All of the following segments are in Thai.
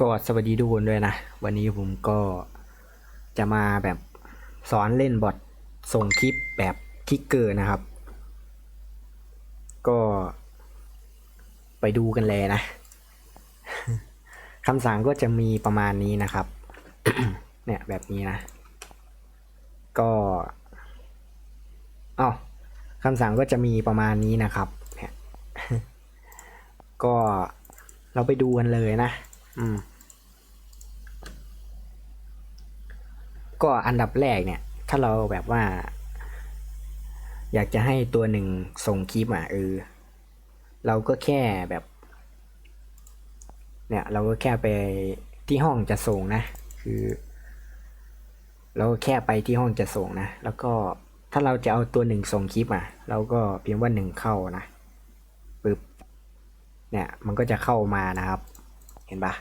ก็สวัสดีทุกคนด้วยนะ วันนี้ผมก็จะมาแบบสอนเล่นบอทส่งคลิปแบบทิกเกอร์นะครับ ก็ไปดูกันเลยนะคำสั่งก็จะมีประมาณนี้นะครับ เนี่ยแบบนี้นะ ก็อ้าวคำสั่งก็จะมีประมาณนี้นะครับ เนี่ย ก็เราไปดูกันเลยนะ อืม ก็อันดับแรกเนี่ย ถ้าเราแบบว่า อยากจะให้ตัวหนึ่งส่งคลิปอะเออ เราก็แค่แบบ เนี่ย เราก็แค่ไปที่ห้องจะส่งนะ คือ เราก็แค่ไปที่ห้องจะส่งนะ แล้วก็ถ้าเราจะเอาตัวหนึ่งส่งคลิปอะ เราก็เพิมพ์ว่าหนึ่งเข้านะปึ๊บเนี่ย มันก็จะเข้ามานะครับ เห็นปะ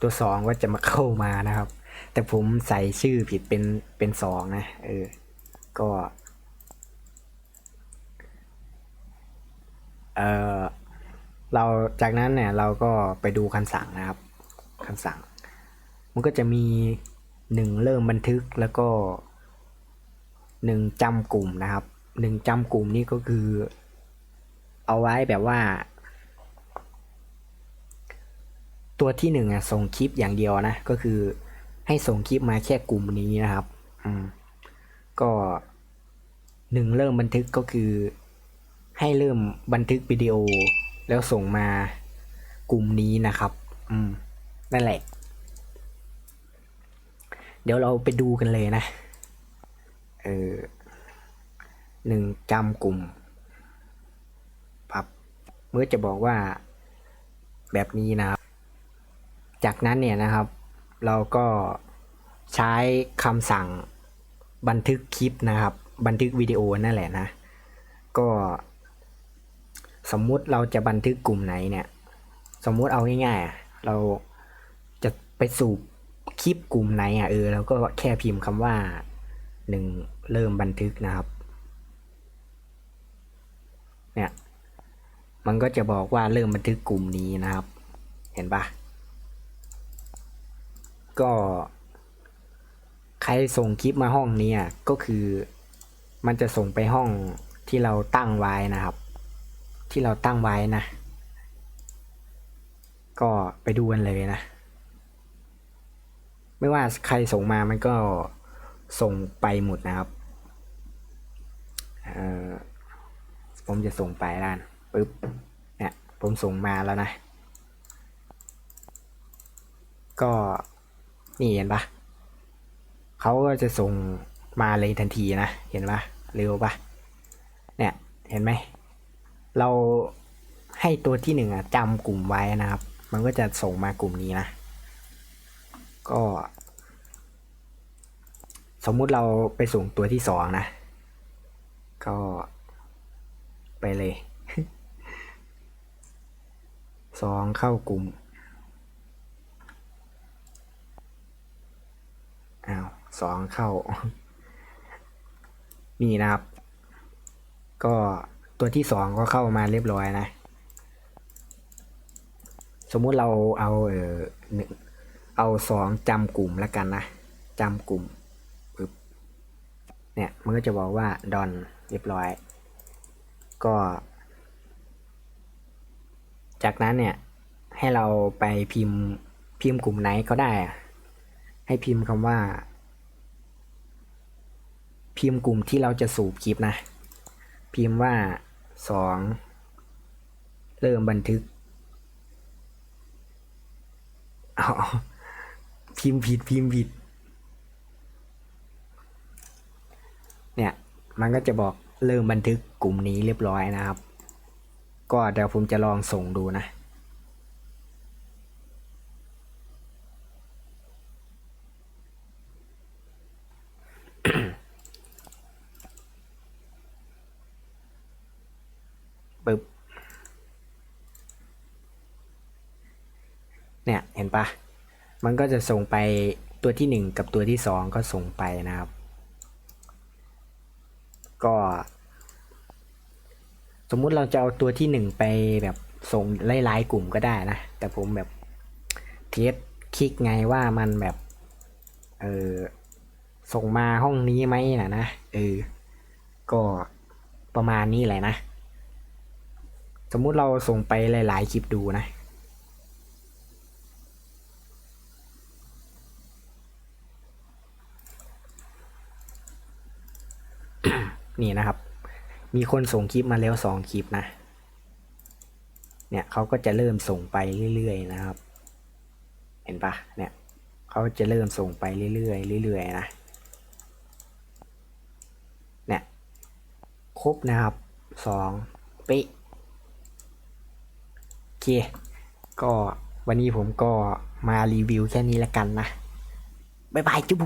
ตัวสองก็จะมาเข้ามานะครับ แต่ผมใส่ชื่อผิดเป็นเป็นสองนะ เออ ก็เออเราจากนั้นเนี่ยเราก็ไปดูคำสั่งนะครับคำสั่ง มันก็จะมีหนึ่งเริ่มบันทึกแล้วก็หนึ่งจำกลุ่มนะครับหนึ่งจำกลุ่มนี่ก็คือ เอาไว้แบบว่า ตัวที่หนึ่งอะส่งคลิปอย่างเดียวนะ ก็คือให้ส่งคลิปมาแค่กลุ่มนี้นะครับ อืม ก็หนึ่งเริ่มบันทึกก็คือ ให้เริ่มบันทึกวิดีโอ แล้วส่งมากลุ่มนี้นะครับ อืม นั่นแหละ เดี๋ยวเราไปดูกันเลยนะ เออหนึ่งจำกลุ่มปับเมื่อจะบอกว่าแบบนี้นะครับ จากนั้นเนี่ยนะครับ เราก็ใช้คำสั่งบันทึกคลิปนะครับ บันทึกวิดีโอนั่นแหละนะ ก็สมมุติเราจะบันทึกกลุ่มไหนเนี่ย สมมุติเอาง่ายๆเราจะไปสูบคลิปกลุ่มไหนอะเออเราก็แค่พิมพ์คำว่าหนึ่งเริ่มบันทึกนะครับ เนี่ย มันก็จะบอกว่าเริ่มบันทึกกลุ่มนี้นะครับ เห็นปะ ก็ใครส่งคลิปมาห้องนี้อะก็คือมันจะส่งไปห้องที่เราตั้งไว้นะครับ ที่เราตั้งไว้นะ ก็ไปดูกันเลยนะ ไม่ว่าใครส่งมามันก็ส่งไปหมดนะครับผมจะส่งไปด้านปึ๊บเนี่ยผมส่งมาแล้วนะ ก็ นี่เห็นปะเขาก็จะส่งมาเลยทันทีนะ เห็นปะเร็วปะเนี่ย เห็นไหม เราให้ตัวที่หนึ่งอะจำกลุ่มไว้นะครับ มันก็จะส่งมากลุ่มนี้นะ ก็ สมมุติเราไปส่งตัวที่สองนะ ก็ไปเลยสองเข้ากลุ่ม อ้าวสองเข้า นี่นะครับ ก็ตัวที่สองก็เข้ามาเรียบร้อยนะ สมมุติเราเอาเออหนึ่งเอาสองจำกลุ่มแล้วกันนะจำกลุ่มปึ๊บเนี่ยมันก็จะบอกว่าดอนเรียบร้อย ก็ จากนั้นเนี่ยให้เราไปพิมพ์พิมพ์กลุ่มไหนก็ได้อะ ให้พิมพ์คำว่า พิมพ์กลุ่มที่เราจะสูบคลิปนะ พิมพ์ว่าสองเริ่มบันทึกเอาพิมพ์ผิดพิมพ์ผิด เนี่ย มันก็จะบอกเริ่มบันทึกกลุ่มนี้เรียบร้อยนะครับ ก็เดี๋ยวผมจะลองส่งดูนะ ปึ๊บเนี่ยเห็นปะมันก็จะส่งไปตัวที่หนึ่งกับตัวที่สองก็ส่งไปนะครับ ก็ สมมุติเราจะเอาตัวที่หนึ่งไปแบบส่งไล่ๆกลุ่มก็ได้นะ แต่ผมแบบเทสคลิกไงว่ามันแบบเออส่งมาห้องนี้ไหมนะนะเออก็ประมาณนี้แหละนะ สมมุติเราส่งไปหลาย ๆ คลิปดูนะ นี่นะครับ มีคนส่งคลิปมาแล้วสองคลิปนะ เนี่ยเขาก็จะเริ่มส่งไปเรื่อย ๆ นะครับ เห็นปะเนี่ยเขาจะเริ่มส่งไปเรื่อยๆเรื่อยๆนะ เนี่ย ครบนะครับสองเป๊ะ เค ก็วันนี้ผมก็มารีวิวแค่นี้แล้วกันนะ บ๊ายบายจุ๊บ